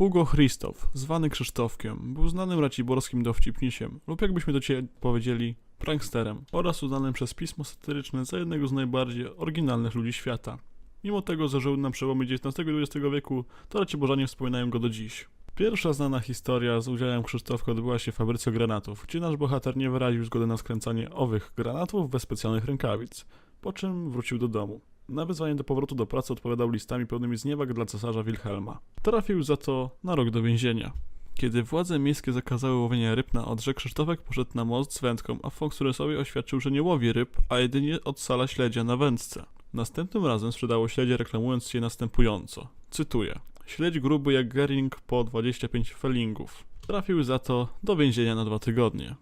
Hugo Christoph, zwany Krzysztofkiem, był znanym raciborskim dowcipnisiem lub jakbyśmy do ciebie powiedzieli pranksterem oraz uznanym przez pismo satyryczne za jednego z najbardziej oryginalnych ludzi świata. Mimo tego, że żył na przełomie XIX i XX wieku, to raciborzanie wspominają go do dziś. Pierwsza znana historia z udziałem Krzysztofka odbyła się w fabryce granatów, gdzie nasz bohater nie wyraził zgody na skręcanie owych granatów bez specjalnych rękawic, po czym wrócił do domu. Na wyzwanie do powrotu do pracy odpowiadał listami pełnymi zniewag dla cesarza Wilhelma. Trafił za to na rok do więzienia. Kiedy władze miejskie zakazały łowienia ryb na Odrze, Krzysztofek poszedł na most z wędką, a Foxuresowi oświadczył, że nie łowi ryb, a jedynie odsala śledzia na wędce. Następnym razem sprzedało śledzie reklamując je następująco. Cytuję. Śledź gruby jak gering po 25 felingów. Trafił za to do więzienia na dwa tygodnie.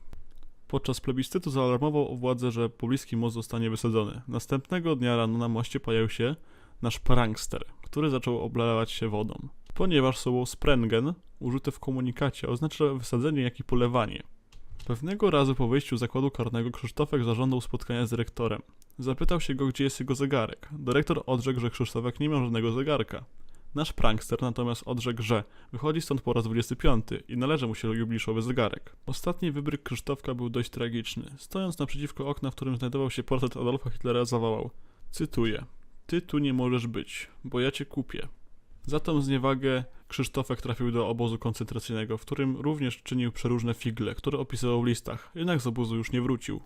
Podczas plebiscytu zaalarmował o władzę, że pobliski most zostanie wysadzony. Następnego dnia rano na moście pojawił się nasz prankster, który zaczął oblewać się wodą. Ponieważ słowo sprengen, użyte w komunikacie, oznacza wysadzenie, jak i polewanie. Pewnego razu po wyjściu z zakładu karnego Krzysztofek zażądał spotkania z dyrektorem. Zapytał się go, gdzie jest jego zegarek. Dyrektor odrzekł, że Krzysztofek nie miał żadnego zegarka. Nasz prankster natomiast odrzekł, że wychodzi stąd po raz 25 i należy mu się jubiliszowy zegarek. Ostatni wybryk Krzysztofka był dość tragiczny. Stojąc naprzeciwko okna, w którym znajdował się portret Adolfa Hitlera, zawołał Cytuję. Ty tu nie możesz być, bo ja cię kupię. Za tą zniewagę Krzysztofek trafił do obozu koncentracyjnego, w którym również czynił przeróżne figle, które opisywał w listach, jednak z obozu już nie wrócił.